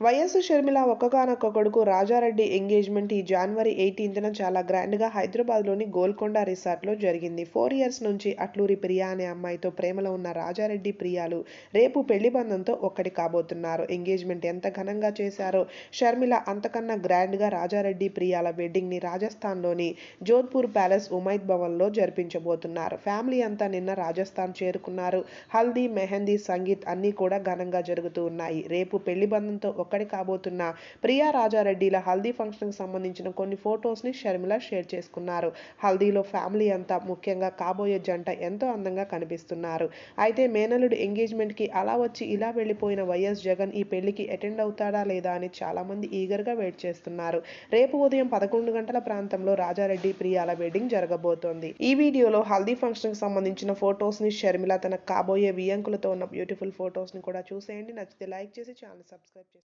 YS Sharmila ఒక్కగానొక్క కొడుకు Rajareddy engagement ఈ జనవరి ఎయిటీన్త్న చాలా గ్రాండ్గా హైదరాబాద్లోని గోల్కొండ రిసార్ట్లో జరిగింది. ఫోర్ ఇయర్స్ నుంచి అట్లూరి ప్రియా అనే అమ్మాయితో ప్రేమలో ఉన్న రాజారెడ్డి ప్రియాలు రేపు పెళ్ళి బంధంతో ఒక్కటి కాబోతున్నారు. ఎంగేజ్మెంట్ ఎంత ఘనంగా చేశారో షర్మిల అంతకన్నా గ్రాండ్గా రాజారెడ్డి ప్రియాల వెడ్డింగ్ని రాజస్థాన్లోని జోధ్పూర్ ప్యాలెస్ ఉమైద్ భవన్లో జరిపించబోతున్నారు. ఫ్యామిలీ అంతా నిన్న రాజస్థాన్ చేరుకున్నారు. హల్దీ మెహందీ సంగీత్ అన్నీ కూడా ఘనంగా జరుగుతూ ఉన్నాయి. రేపు పెళ్ళి బంధంతో ఒక్కడి కాబోతున్న ప్రియా రాజారెడ్డిల హల్దీ ఫంక్షన్కి సంబంధించిన కొన్ని ఫొటోస్ని షర్మిల షేర్ చేసుకున్నారు. హల్దీలో ఫ్యామిలీ అంతా ముఖ్యంగా కాబోయే జంట ఎంతో అందంగా కనిపిస్తున్నారు. అయితే మేనలుడు ఎంగేజ్మెంట్కి అలా వచ్చి ఇలా వెళ్ళిపోయిన వైఎస్ జగన్ ఈ పెళ్ళికి అటెండ్ అవుతాడా లేదా అని చాలామంది ఈగర్గా వెయిట్ చేస్తున్నారు. రేపు ఉదయం పదకొండు గంటల ప్రాంతంలో రాజారెడ్డి ప్రియాల వెడ్డింగ్ జరగబోతోంది. ఈ వీడియోలో హల్దీ ఫంక్షన్కి సంబంధించిన ఫొటోస్ని షర్మిల తన కాబోయే వియంకులతో ఉన్న బ్యూటిఫుల్ ఫొటోస్ని కూడా చూసేయండి. నచ్చితే లైక్ చేసి ఛానల్ సబ్స్క్రైబ్ చేసి